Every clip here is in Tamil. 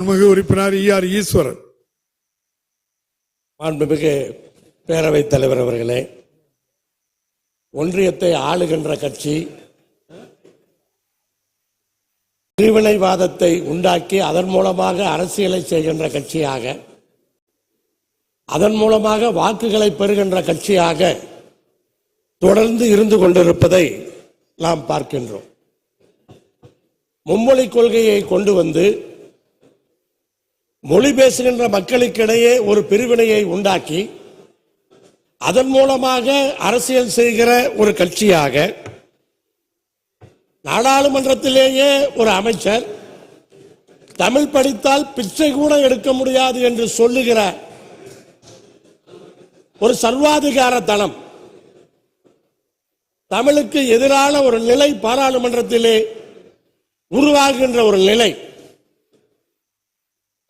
மாண்புமிகு உறுப்பினர் இ ஆர் ஈஸ்வரன். மாண்புமிகு பேரவைத் தலைவர் அவர்களே ஒன்றியத்தை ஆளுகின்ற கட்சி பிரிவினைவாதத்தை உண்டாக்கி அதன் மூலமாக அரசியலை செய்கின்ற கட்சியாக அதன் மூலமாக வாக்குகளை பெறுகின்ற கட்சியாக தொடர்ந்து இருந்து கொண்டிருப்பதை நாம் பார்க்கின்றோம். மும்மொழி கொள்கையை கொண்டு வந்து மொழி பேசுகின்ற மக்களுக்கிடையே ஒரு பிரிவினையை உண்டாக்கி அதன் மூலமாக அரசியல் செய்கிற ஒரு கட்சியாக நாடாளுமன்றத்திலேயே ஒரு அமைச்சர் தமிழ் படித்தால் பிச்சை கூட எடுக்க முடியாது என்று சொல்லுகிற ஒரு சர்வாதிகாரத்தனம் தமிழுக்கு எதிரான ஒரு நிலை பாராளுமன்றத்திலே உருவாகின்ற ஒரு நிலை.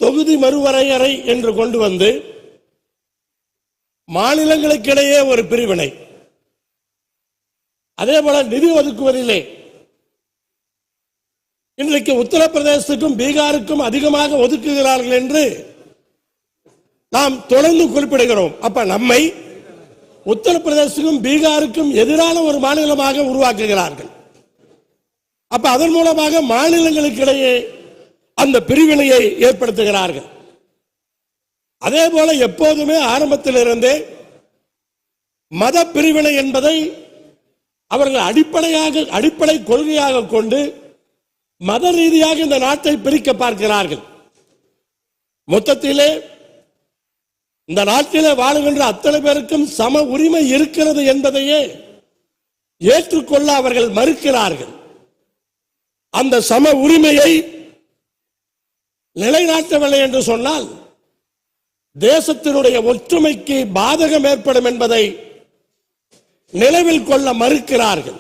தொகுதி மறுவரையறை என்று கொண்டு வந்து மாநிலங்களுக்கிடையே ஒரு பிரிவினை. அதே போல நிதி ஒதுக்குவதிலே இன்றைக்கு உத்தரப்பிரதேசத்துக்கும் பீகாருக்கும் அதிகமாக ஒதுக்குகிறார்கள் என்று நாம் தொடர்ந்து குறிப்பிடுகிறோம். அப்ப நம்மை உத்தரப்பிரதேசத்துக்கும் பீகாருக்கும் எதிரான ஒரு மாநிலமாக உருவாக்குகிறார்கள். அப்ப அதன் மூலமாக மாநிலங்களுக்கிடையே அந்த பிரிவினையை ஏற்படுத்துகிறார்கள். அதே போல எப்போதுமே ஆரம்பத்திலிருந்தே மத பிரிவினை என்பதை அவர்கள் அடிப்படையாக அடிப்படை கொள்கையாக கொண்டு மத ரீதியாக இந்த நாட்டை பிரிக்க பார்க்கிறார்கள். மொத்தத்திலே இந்த நாட்டிலே வாழுகின்ற அத்தனை பேருக்கும் சம உரிமை இருக்கிறது என்பதையே ஏற்றுக்கொள்ள அவர்கள் மறுக்கிறார்கள். அந்த சம உரிமையை நிலைநாட்டவில்லை என்று சொன்னால் தேசத்தினுடைய ஒற்றுமைக்கு பாதகம் ஏற்படும் என்பதை நினைவில் கொள்ள மறுக்கிறார்கள்.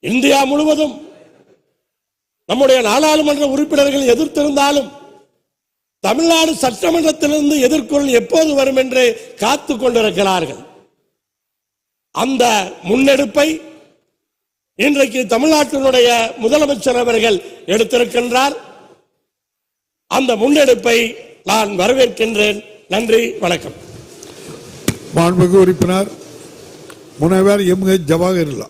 இந்தியா முழுவதும் நம்முடைய நாடாளுமன்ற உறுப்பினர்கள் எதிர்த்திருந்தாலும் தமிழ்நாடு சட்டமன்றத்திலிருந்து எதிர்கொள் எப்போது வரும் என்று காத்து கொண்டிருக்கிறார்கள். அந்த முன்னெடுப்பை இன்றைக்கு தமிழ்நாட்டினுடைய முதலமைச்சர் அவர்கள் எடுத்திருக்கின்றார். அந்த முன்னெடுப்பை நான் வரவேற்கின்றேன். நன்றி வணக்கம். மாண்புமிகு உறுப்பினர் முனைவர் எம். ஹெச் ஜவாஹர்லா